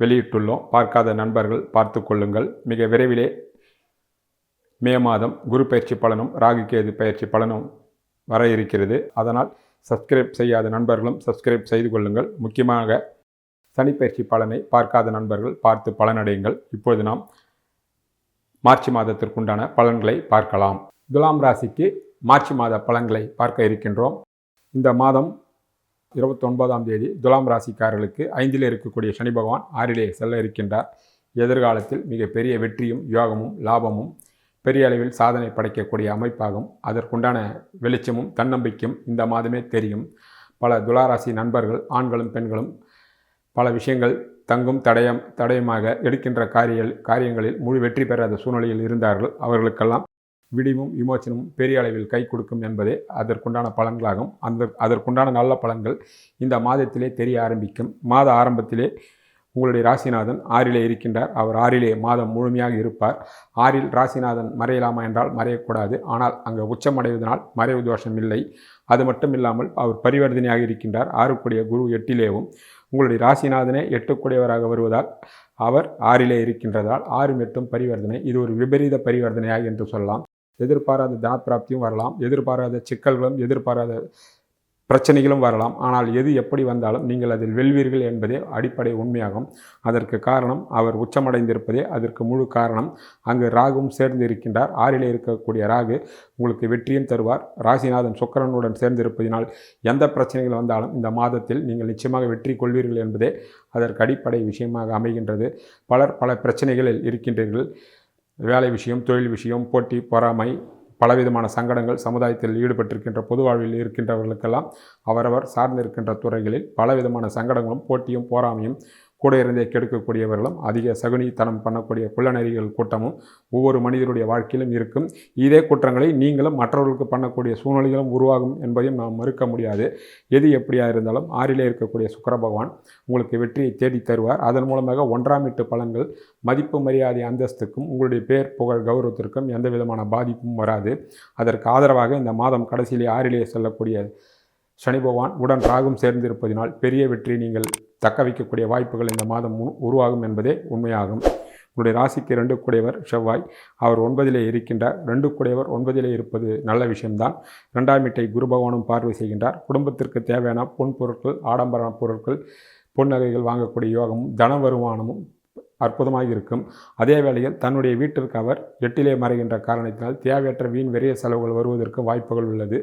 வெளியிட்டுள்ளோம். பார்க்காத நண்பர்கள் பார்த்து கொள்ளுங்கள். மிக விரைவிலே மே மாதம் குரு பயிற்சி பலனும் ராகு கேது பயிற்சி பலனும் வர இருக்கிறது. அதனால் சப்ஸ்கிரைப் செய்யாத நண்பர்களும் சப்ஸ்கிரைப் செய்து கொள்ளுங்கள். முக்கியமாக சனிப்பயிற்சி பலனை பார்க்காத நண்பர்கள் பார்த்து பலனடையுங்கள். இப்பொழுது நாம் மார்ச் மாதத்திற்குண்டான பலன்களை பார்க்கலாம். துலாம் ராசிக்கு மார்ச் மாத பலன்களை பார்க்க இருக்கின்றோம். இந்த மாதம் இருபத்தொன்பதாம் தேதி துலாம் ராசிக்காரர்களுக்கு ஐந்தில் இருக்கக்கூடிய சனி பகவான் ஆறிலே செல்ல இருக்கின்றார். எதிர்காலத்தில் மிகப்பெரிய வெற்றியும் யோகமும் லாபமும் பெரிய அளவில் சாதனை படைக்கக்கூடிய அமைப்பாகும். அதற்குண்டான வெளிச்சமும் தன்னம்பிக்கையும் இந்த மாதமே தெரியும். பல துளாராசி நண்பர்கள் ஆண்களும் பெண்களும் பல விஷயங்கள் தங்கும் தடயம் தடயமாக எடுக்கின்ற காரியங்கள் காரியங்களில் முழு வெற்றி பெறாத சூழ்நிலையில் இருந்தார்கள். அவர்களுக்கெல்லாம் விடிவும் விமோச்சனமும் பெரிய அளவில் கை கொடுக்கும் என்பதே அதற்குண்டான பலன்களாகும். அந்த அதற்குண்டான நல்ல பலன்கள் இந்த மாதத்திலே தெரிய ஆரம்பிக்கும். மாத ஆரம்பத்திலே உங்களுடைய ராசிநாதன் ஆறிலே இருக்கின்றார். அவர் ஆறிலே மாதம் முழுமையாக இருப்பார். ஆறில் ராசிநாதன் மறையலாமா என்றால் மறையக்கூடாது. ஆனால் அங்கே உச்சமடைவதனால் மறைவு தோஷம் இல்லை. அது மட்டும் இல்லாமல் அவர் பரிவர்த்தனையாக இருக்கின்றார். ஆறுக்குடைய குரு எட்டிலேவும் உங்களுடைய ராசிநாதனே எட்டுக்குடையவராக வருவதால் அவர் ஆறிலே இருக்கின்றதால் ஆறும் எட்டும் பரிவர்த்தனை. இது ஒரு விபரீத பரிவர்த்தனையாக என்று சொல்லலாம். எதிர்பாராத தனப்பிராப்தியும் வரலாம் எதிர்பாராத சிக்கல்களும் எதிர்பாராத பிரச்சனைகளும் வரலாம். ஆனால் எது எப்படி வந்தாலும் நீங்கள் அதில் வெல்வீர்கள் என்பதே அடிப்படை உண்மையாகும். அதற்கு காரணம் அவர் உச்சமடைந்திருப்பதே அதற்கு முழு காரணம். அங்கு ராகும் சேர்ந்து இருக்கின்றார். ஆறிலே இருக்கக்கூடிய ராகு உங்களுக்கு வெற்றியும் தருவார். ராசிநாதன் சுக்கரனுடன் சேர்ந்திருப்பதினால் எந்த பிரச்சனைகள் வந்தாலும் இந்த மாதத்தில் நீங்கள் நிச்சயமாக வெற்றி கொள்வீர்கள் என்பதே அதற்கு அடிப்படை விஷயமாக அமைகின்றது. பலர் பல பிரச்சனைகளில் இருக்கின்றீர்கள். வேலை விஷயம் தொழில் விஷயம் போட்டி பொறாமை பலவிதமான சங்கடங்கள் சமுதாயத்தில் ஈடுபட்டிருக்கின்ற பொது வாழ்வில் இருக்கின்றவர்களுக்கெல்லாம் அவரவர் சார்ந்திருக்கின்ற துறைகளில் பலவிதமான சங்கடங்களும் போட்டியும் போராமையும் கூட இருந்தே கெடுக்கக்கூடியவர்களும் அதிக சகுனித்தனம் பண்ணக்கூடிய குள்ளநெறிகள் கூட்டமும் ஒவ்வொரு மனிதனுடைய வாழ்க்கையிலும் இருக்கும். இதே குற்றங்களை நீங்களும் மற்றவர்களுக்கு பண்ணக்கூடிய சூழ்நிலைகளும் உருவாகும் என்பதையும் நாம் மறுக்க முடியாது. எது எப்படியாக இருந்தாலும் ஆறிலே இருக்கக்கூடிய சுக்கர பகவான் உங்களுக்கு வெற்றியை தேடி தருவார். அதன் மூலமாக ஒன்றாம் எட்டு பலன்கள் மதிப்பு மரியாதை அந்தஸ்துக்கும் உங்களுடைய பேர் புகழ் கௌரவத்திற்கும் எந்த விதமான பாதிப்பும் வராது. அதற்கு ஆதரவாக இந்த மாதம் கடைசியிலே ஆறிலே செல்லக்கூடிய சனி பகவான் உடன் ராகும் சேர்ந்திருப்பதினால் பெரிய வெற்றி நீங்கள் தக்க வைக்கக்கூடிய வாய்ப்புகள் இந்த மாதம் உருவாகும் என்பதே உண்மையாகும். உங்களுடைய ராசிக்கு ரெண்டு கூடையவர் செவ்வாய். அவர் ஒன்பதிலே இருக்கின்றார். ரெண்டு கூடையவர் ஒன்பதிலே இருப்பது நல்ல விஷயம்தான். ரெண்டாம் வீட்டை குரு பகவானும் பார்வை செய்கின்றார். குடும்பத்திற்கு தேவையான பொன் பொருட்கள் ஆடம்பர பொருட்கள் பொன் நகைகள் வாங்கக்கூடிய யோகமும் தன வருமானமும் அற்புதமாக இருக்கும். அதே வேளையில் தன்னுடைய வீட்டிற்கு அவர் எட்டிலே மறைகின்ற காரணத்தினால் தேவையற்ற வீண் வெறிய செலவுகள் வருவதற்கு வாய்ப்புகள் உள்ளது.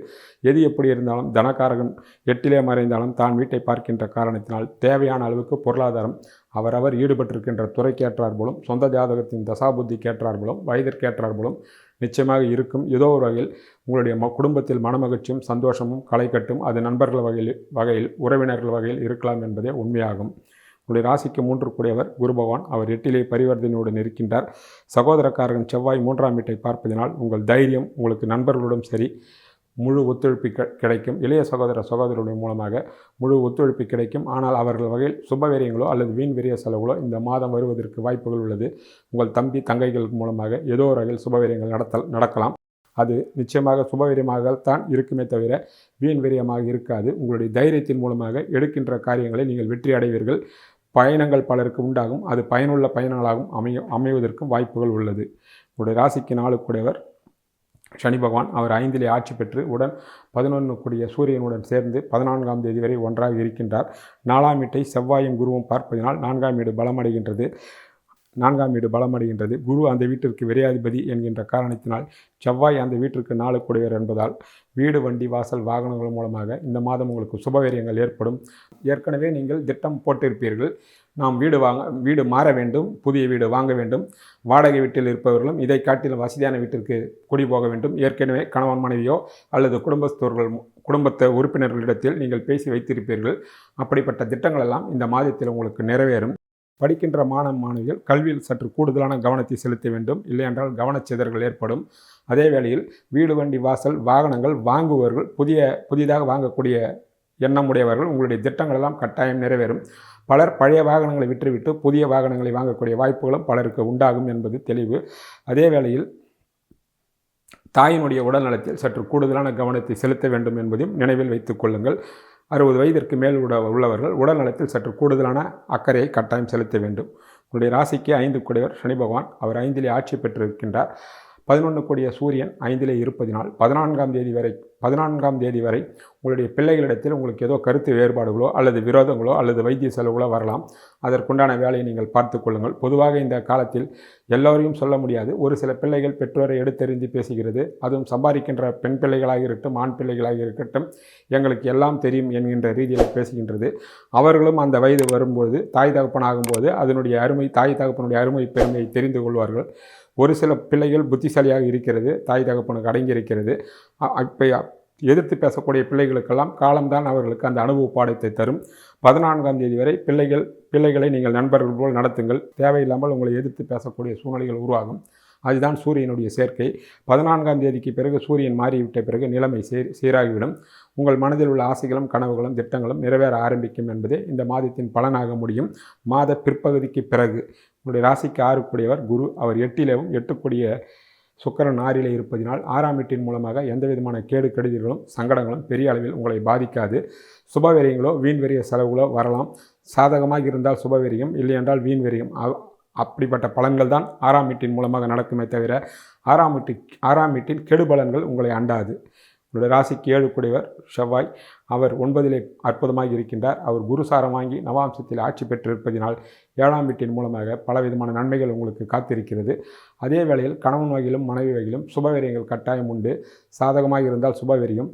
எது எப்படி இருந்தாலும் தனக்காரகன் எட்டிலே மறைந்தாலும் தான் வீட்டை பார்க்கின்ற காரணத்தினால் தேவையான அளவுக்கு பொருளாதாரம் அவரவர் ஈடுபட்டிருக்கின்ற துறைக்கேற்றார் போலும் சொந்த ஜாதகத்தின் தசாபுத்தி கேட்டார் போலும் வயதிற்கேற்றார் போலும் நிச்சயமாக இருக்கும். ஏதோ ஒரு வகையில் உங்களுடைய ம குடும்பத்தில் மனமகிழ்ச்சியும் சந்தோஷமும் களை கட்டும். அது நண்பர்கள் வகையில் வகையில் உறவினர்கள் வகையில் இருக்கலாம் என்பதே உண்மையாகும். உங்களுடைய ராசிக்கு மூன்று கூடியவர் குரு பகவான் அவர் எட்டிலே பரிவர்த்தனையுடன் இருக்கின்றார் சகோதரக்காரன் செவ்வாய் மூன்றாம் வீட்டை பார்ப்பதனால் உங்கள் தைரியம் உங்களுக்கு நண்பர்களுடன் சரி முழு ஒத்துழைப்பு கிடைக்கும். இளைய சகோதர சகோதரருடைய மூலமாக முழு ஒத்துழைப்பு கிடைக்கும். ஆனால் அவர்கள் வகையில் சுபவீரியங்களோ அல்லது வீண் விரிய செலவுகளோ இந்த மாதம் வருவதற்கு வாய்ப்புகள் உள்ளது. உங்கள் தம்பி தங்கைகள் மூலமாக ஏதோ ஒரு வகையில் சுபவீரியங்கள் நடத்தல் நடக்கலாம். அது நிச்சயமாக சுபவீரியமாகத்தான் இருக்குமே தவிர வீண் விரியமாக இருக்காது. உங்களுடைய தைரியத்தின் மூலமாக எடுக்கின்ற காரியங்களை நீங்கள் வெற்றி அடைவீர்கள். பயணங்கள் பலருக்கு உண்டாகும். அது பயனுள்ள பயணங்களாகவும் அமைய அமைவதற்கும் வாய்ப்புகள் உள்ளது. உடைய ராசிக்கு நாலு கூடியவர். சனி பகவான் அவர் ஐந்திலே ஆட்சி பெற்று உடன் பதினொன்று கூடிய சூரியனுடன் சேர்ந்து பதினான்காம் தேதி வரை ஒன்றாக இருக்கின்றார். நாலாம் வீட்டை செவ்வாயும் குருவும் பார்ப்பதினால் நான்காம் வீடு பலமடைகின்றது. நான்காம் வீடு பலமடைகின்றது. குரு அந்த வீட்டிற்கு விரையாதிபதி என்கின்ற காரணத்தினால் செவ்வாய் அந்த வீட்டிற்கு நாலு கூடியவர் என்பதால் வீடு வண்டி வாசல் வாகனங்கள் மூலமாக இந்த மாதம் உங்களுக்கு சுபவீரியங்கள் ஏற்படும். ஏற்கனவே நீங்கள் திட்டம் போட்டிருப்பீர்கள். நாம் வீடு வாங்க வீடு மாற வேண்டும் புதிய வீடு வாங்க வேண்டும். வாடகை வீட்டில் இருப்பவர்களும் இதை காட்டிலும் வசதியான வீட்டிற்கு குடி போக வேண்டும். ஏற்கனவே கணவன் மனைவியோ அல்லது குடும்பஸ்தோர்கள் குடும்பத்த உறுப்பினர்களிடத்தில் நீங்கள் பேசி வைத்திருப்பீர்கள். அப்படிப்பட்ட திட்டங்கள் எல்லாம் இந்த மாதத்தில் உங்களுக்கு நிறைவேறும். படிக்கின்ற மாணவ மாணவிகள் கல்வியில் சற்று கூடுதலான கவனத்தை செலுத்த வேண்டும். இல்லையென்றால் கவனச்சிதறல் ஏற்படும். அதே வேளையில் வீடு வண்டி வாசல் வாகனங்கள் வாங்குபவர்கள் புதிய புதிதாக வாங்கக்கூடிய எண்ணமுடையவர்கள் உங்களுடைய திட்டங்கள் எல்லாம் கட்டாயம் நிறைவேறும். பலர் பழைய வாகனங்களை விற்றுவிட்டு புதிய வாகனங்களை வாங்கக்கூடிய வாய்ப்புகளும் பலருக்கு உண்டாகும் என்பது தெளிவு. அதே வேளையில் தாயினுடைய உடல்நலத்தில் சற்று கூடுதலான கவனத்தை செலுத்த வேண்டும் என்பதையும் நினைவில் வைத்துக் கொள்ளுங்கள். அறுபது வயதிற்கு மேல் உள்ள உள்ளவர்கள் உடல்நலத்தில் சற்று கூடுதலான அக்கறையை கட்டாயம் செலுத்த வேண்டும். உங்களுடைய ராசிக்கு ஐந்து குடையவர் சனி பகவான் அவர் ஐந்திலே ஆட்சி பெற்றிருக்கின்றார். பதினொன்று கூடிய சூரியன் ஐந்திலே இருப்பதினால் பதினான்காம் தேதி வரை பதினான்காம் தேதி வரை உங்களுடைய பிள்ளைகளிடத்தில் உங்களுக்கு ஏதோ கருத்து வேறுபாடுகளோ அல்லது விரோதங்களோ அல்லது வைத்திய செலவுகளோ வரலாம். அதற்குண்டான வேலையை நீங்கள் பார்த்து கொள்ளுங்கள். பொதுவாக இந்த காலத்தில் எல்லோரையும் சொல்ல முடியாது. ஒரு சில பிள்ளைகள் பெற்றோரை எடுத்தெறிந்து பேசுகிறது. அதுவும் சம்பாதிக்கின்ற பெண் பிள்ளைகளாக இருக்கட்டும் ஆண் பிள்ளைகளாக இருக்கட்டும் எங்களுக்கு எல்லாம் தெரியும் என்கின்ற ரீதியில் பேசுகின்றது. அவர்களும் அந்த வயது வரும்போது தாய் தகப்பனாகும்போது அதனுடைய அருமை தாய் தகப்பனுடைய அருமை பெருமையை தெரிந்து கொள்வார்கள். ஒரு சில பிள்ளைகள் புத்திசாலியாக இருக்கிறது தாய் தகப்பனுக்கு அடங்கி இருக்கிறது. இப்போ எதிர்த்து பேசக்கூடிய பிள்ளைகளுக்கெல்லாம் காலம்தான் அவர்களுக்கு அந்த அனுபவ பாடத்தை தரும். பதினான்காம் தேதி வரை பிள்ளைகள் பிள்ளைகளை நீங்கள் நண்பர்கள் போல் நடத்துங்கள். தேவையில்லாமல் உங்களை எதிர்த்து பேசக்கூடிய சூழ்நிலைகள் உருவாகும். அதுதான் சூரியனுடைய சேர்க்கை. பதினான்காம் தேதிக்கு பிறகு சூரியன் மாறிவிட்ட பிறகு நிலைமை சீர் சீராகிவிடும். உங்கள் மனதில் உள்ள ஆசைகளும் கனவுகளும் திட்டங்களும் நிறைவேற ஆரம்பிக்கும் என்பதே இந்த மாதத்தின் பலனாக முடியும். மாத பிற்பகுதிக்கு பிறகு உங்களுடைய ராசிக்கு ஆறுக்குடையவர் குரு அவர் எட்டிலேவும் எட்டுக்கூடிய சுக்கரன் ஆறிலே இருப்பதினால் ஆறாம் வீட்டின் மூலமாக எந்த விதமான கேடு கெடுதல்களும் சங்கடங்களும் பெரிய அளவில் உங்களை பாதிக்காது. சுபவெறியங்களோ வீண்வெறிய செலவுகளோ வரலாம். சாதகமாக இருந்தால் சுபவெரியம் இல்லையென்றால் வீண்வெறியம் அப்படிப்பட்ட பலன்கள் தான் ஆறாம் வீட்டின் மூலமாக நடக்குமே தவிர ஆறாம் வீட்டு ஆறாம் வீட்டின் கெடு பலன்கள் உங்களை அண்டாது. உங்களுடைய ராசிக்கு ஏழு குடைவர் செவ்வாய். அவர் ஒன்பதிலே அற்புதமாக இருக்கின்றார். அவர் குருசாரம் வாங்கி நவாம்சத்தில் ஆட்சி பெற்றிருப்பதினால் ஏழாம் வீட்டின் மூலமாக பலவிதமான நன்மைகள் உங்களுக்கு காத்திருக்கிறது. அதே வேளையில் கணவன் வகையிலும் மனைவி வகையிலும் சுபவெறியங்கள் கட்டாயம் உண்டு. சாதகமாக இருந்தால் சுபவெறியும்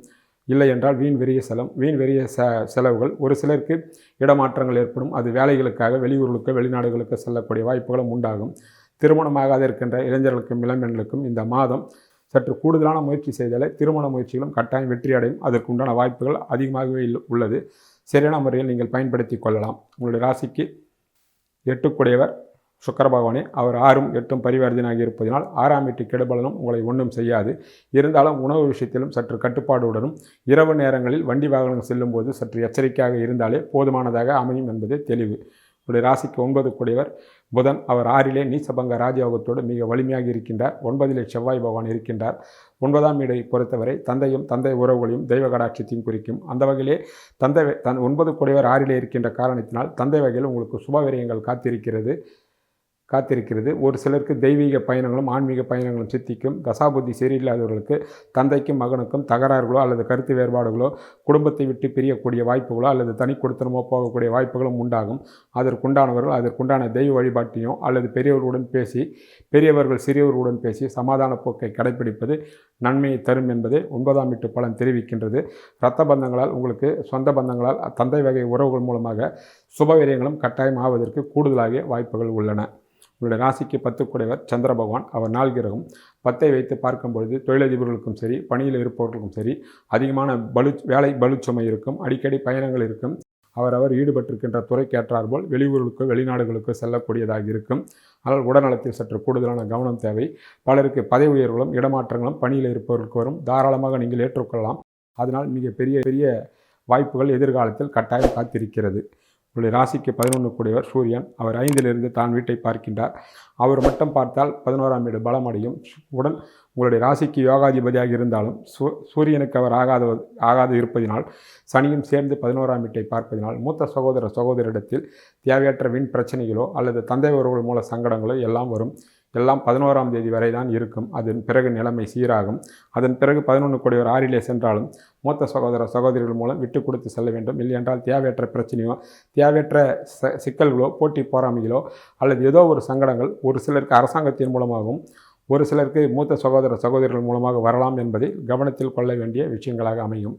இல்லை என்றால் வீண் வெறிய செலவு வீண் வெறிய செ செலவுகள். ஒரு சிலருக்கு இடமாற்றங்கள் ஏற்படும். அது வேலைகளுக்காக வெளியூர்களுக்கு வெளிநாடுகளுக்கு செல்லக்கூடிய வாய்ப்புகளும் உண்டாகும். திருமணமாகாத இருக்கின்ற இளைஞர்களுக்கும் இளம்பெண்களுக்கும் இந்த மாதம் சற்று கூடுதலான முயற்சி செய்தாலே திருமண முயற்சிகளும் கட்டாயம் வெற்றி அடையும் அதற்கு உண்டான வாய்ப்புகள் அதிகமாகவே உள்ளது. சரியான முறையில் நீங்கள் பயன்படுத்தி கொள்ளலாம். உங்களுடைய ராசிக்கு எட்டுக்குடையவர் சுக்கர பகவானே அவர் ஆறும் எட்டும் பரிவர்த்தனாகி இருப்பதனால் ஆறாம் வீட்டு கெடுபலனும் உங்களை ஒன்றும் செய்யாது. இருந்தாலும் உணவு விஷயத்திலும் சற்று கட்டுப்பாடுடனும் இரவு நேரங்களில் வண்டி வாகனங்கள் செல்லும்போது சற்று எச்சரிக்கையாக இருந்தாலே போதுமானதாக அமையும் என்பது தெளிவு. உங்களுடைய ராசிக்கு ஒன்பது கூடியவர். புதன் அவர் ஆறிலே நீசபங்க ராஜயோகத்தோடு மிக வலிமையாக இருக்கின்றார். ஒன்பதிலே செவ்வாய் பகவான் இருக்கின்றார். ஒன்பதாம் இடை பொறுத்தவரை தந்தையும் தந்தை உறவுகளையும் தெய்வ கடாட்சத்தையும் குறிக்கும். அந்த வகையிலே தந்தை தன் ஒன்பது கூடியவர் ஆறிலே இருக்கின்ற காரணத்தினால் தந்தை வகையில் உங்களுக்கு சுபவிரயங்கள் காத்திருக்கிறது. காத்திருக்கிறது. ஒரு சிலருக்கு தெய்வீக பயணங்களும் ஆன்மீக பயணங்களும் சித்திக்கும் தசாபுத்தி சரியில்லாதவர்களுக்கு தந்தைக்கும் மகனுக்கும் தகராறுகளோ அல்லது கருத்து வேறுபாடுகளோ குடும்பத்தை விட்டு பிரியக்கூடிய வாய்ப்புகளோ அல்லது தனி கொடுத்தனமோ போகக்கூடிய வாய்ப்புகளும் உண்டாகும். அதற்குண்டானவர்கள் அதற்குண்டான தெய்வ வழிபாட்டையும் அல்லது பெரியவர்களுடன் பேசி பெரியவர்கள் சிறியவர்களுடன் பேசி சமாதான போக்கை கடைபிடிப்பது நன்மையை தரும் என்பதை ஒன்பதாம் வீட்டு பலன் தெரிவிக்கின்றது. இரத்த பந்தங்களால் உங்களுக்கு சொந்த பந்தங்களால் தந்தை வகை உறவுகள் மூலமாக சுபவீரியங்களும் கட்டாயம் ஆவதற்கு கூடுதலாக வாய்ப்புகள் உள்ளன. உங்களுடைய ராசிக்கு பத்து குடைவர் சந்திர பகவான். அவர் நாள் கிரகம். பத்தை வைத்து பார்க்கும் பொழுது தொழிலதிபர்களுக்கும் சரி பணியில் இருப்பவர்களுக்கும் சரி அதிகமான பலு வேலை பலுச்சுமை இருக்கும் அடிக்கடி பயணங்கள் இருக்கும். அவர் அவர் ஈடுபட்டிருக்கின்ற துறைக்கேற்றார் போல் வெளியூர்களுக்கோ வெளிநாடுகளுக்கோ செல்லக்கூடியதாக இருக்கும். ஆனால் உடல்நலத்தில் சற்று கூடுதலான கவனம் தேவை. பலருக்கு பதவி உயர்வுகளும் இடமாற்றங்களும் பணியில் இருப்பவர்களுக்கு வரும். தாராளமாக நீங்கள் ஏற்றுக்கொள்ளலாம். அதனால் மிக பெரிய பெரிய வாய்ப்புகள் எதிர்காலத்தில் கட்டாயம் காத்திருக்கிறது. உங்களுடைய ராசிக்கு பதினொன்று கூடியவர் சூரியன். அவர் ஐந்திலிருந்து தான் வீட்டை பார்க்கின்றார். அவர் மட்டும் பார்த்தால் பதினோராம் வீடு பலமடையும். உடன் உங்களுடைய ராசிக்கு யோகாதிபதியாக இருந்தாலும் சூ சூரியனுக்கு அவர் ஆகாத ஆகாது இருப்பதினால் சனியும் சேர்ந்து பதினோராம் வீட்டை பார்ப்பதினால் மூத்த சகோதர சகோதரிடத்தில் தேவையற்ற வீண் பிரச்சனைகளோ அல்லது தந்தை உறவுகள் மூல சங்கடங்களோ எல்லாம் வரும். எல்லாம் பதினோராம் தேதி வரை தான் இருக்கும். அதன் பிறகு நிலைமை சீராகும். அதன் பிறகு பதினொன்று கோடி ஒரு ஆறிலே சென்றாலும் மூத்த சகோதர சகோதரிகள் மூலம் விட்டு கொடுத்து செல்ல வேண்டும். இல்லையென்றால் தேவையற்ற பிரச்சனையோ தேவையற்ற சிக்கல்களோ போட்டி போராமைகளோ அல்லது ஏதோ ஒரு சங்கடங்கள் ஒரு சிலருக்கு அரசாங்கத்தின் மூலமாகவும் ஒரு சிலருக்கு மூத்த சகோதர சகோதரிகள் மூலமாக வரலாம் என்பதை கவனத்தில் கொள்ள வேண்டிய விஷயங்களாக அமையும்.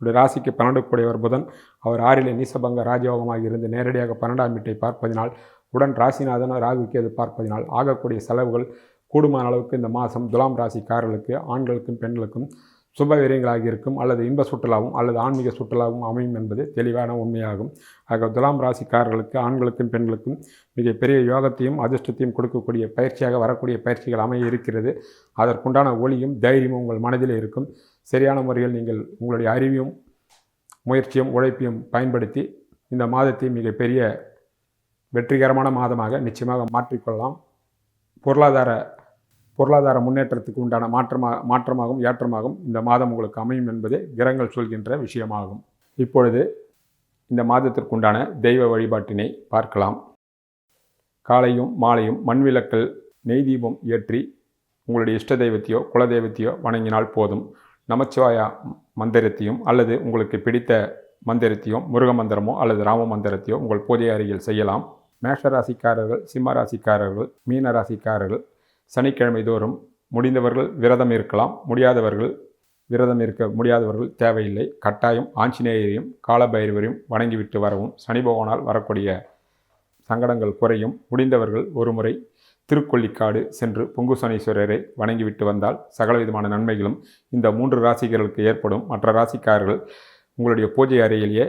உடைய ராசிக்கு பன்னெண்டு கூடியவர் புதன். அவர் ஆறிலே நீசபங்க ராஜயோகமாக இருந்து நேரடியாக பன்னெண்டாம் வீட்டை பார்ப்பதினால் உடன் ராசிநாதன் ராகுக்கு அது பார்ப்பதினால் ஆகக்கூடிய செலவுகள் கூடுமான அளவுக்கு இந்த மாதம் துலாம் ராசிக்காரர்களுக்கு ஆண்களுக்கும் பெண்களுக்கும் சுப விரயங்களாக இருக்கும். அல்லது இன்ப சுற்றுலாவும் அல்லது ஆன்மீக சுற்றுலாவும் அமையும் என்பது தெளிவான உண்மையாகும். ஆக துலாம் ராசிக்காரர்களுக்கு ஆண்களுக்கும் பெண்களுக்கும் மிகப்பெரிய யோகத்தையும் அதிர்ஷ்டத்தையும் கொடுக்கக்கூடிய பயிற்சியாக வரக்கூடிய பயிற்சிகள் அமைய இருக்கிறது. அதற்குண்டான ஒளியும் தைரியமும் உங்கள் மனதில் இருக்கும். சரியான முறையில் நீங்கள் உங்களுடைய அறிவையும் முயற்சியும் உழைப்பையும் பயன்படுத்தி இந்த மாதத்தை மிகப்பெரிய வெற்றிகரமான மாதமாக நிச்சயமாக மாற்றிக்கொள்ளலாம். பொருளாதார பொருளாதார முன்னேற்றத்துக்கு உண்டான மாற்றமாக மாற்றமாகவும் ஏற்றமாகவும் இந்த மாதம் உங்களுக்கு அமையும் என்பதே கிரகங்கள் சொல்கின்ற விஷயமாகும். இப்பொழுது இந்த மாதத்திற்குண்டான தெய்வ வழிபாட்டினை பார்க்கலாம். காலையும் மாலையும் மண்விளக்கல் நெய் தீபம் ஏற்றி உங்களுடைய இஷ்ட தெய்வத்தையோ குல தெய்வத்தையோ வணங்கினால் போதும். நமச்சிவாயா மந்திரத்தையும் அல்லது உங்களுக்கு பிடித்த மந்திரத்தையும் முருக மந்திரமோ அல்லது ராம மந்திரத்தையோ உங்கள் பூஜை அறையில் செய்யலாம். மேஷ ராசிக்காரர்கள் சிம்ம ராசிக்காரர்கள் மீன ராசிக்காரர்கள் சனிக்கிழமை தோறும் முடிந்தவர்கள் விரதம் இருக்கலாம். முடியாதவர்கள் விரதம் இருக்க முடியாதவர்கள் தேவையில்லை. கட்டாயம் ஆஞ்சநேயரையும் காலபைரவரையும் வணங்கிவிட்டு வரவும் சனி பகவானால் வரக்கூடிய சங்கடங்கள் குறையும். முடிந்தவர்கள் ஒருமுறை திருக்கொள்ளிக்காடு சென்று பொங்குசனீஸ்வரரை வணங்கிவிட்டு வந்தால் சகலவிதமான நன்மைகளும் இந்த மூன்று ராசிகளுக்கு ஏற்படும். மற்ற ராசிக்காரர்கள் உங்களுடைய பூஜை அறையிலேயே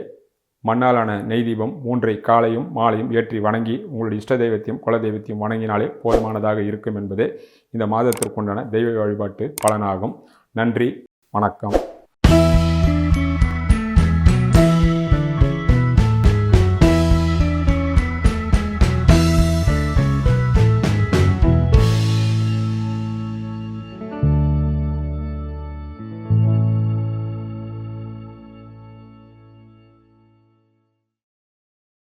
மண்ணாலான நெய் தீபம் மூன்றை காலையும் மாலையும் ஏற்றி வணங்கி உங்களுடைய இஷ்ட தெய்வத்தையும் குல தெய்வத்தையும் வணங்கினாலே போதுமானதாக இருக்கும் என்பதே இந்த மாதத்திற்குண்டான தெய்வ வழிபாட்டு பலனாகும். நன்றி வணக்கம்.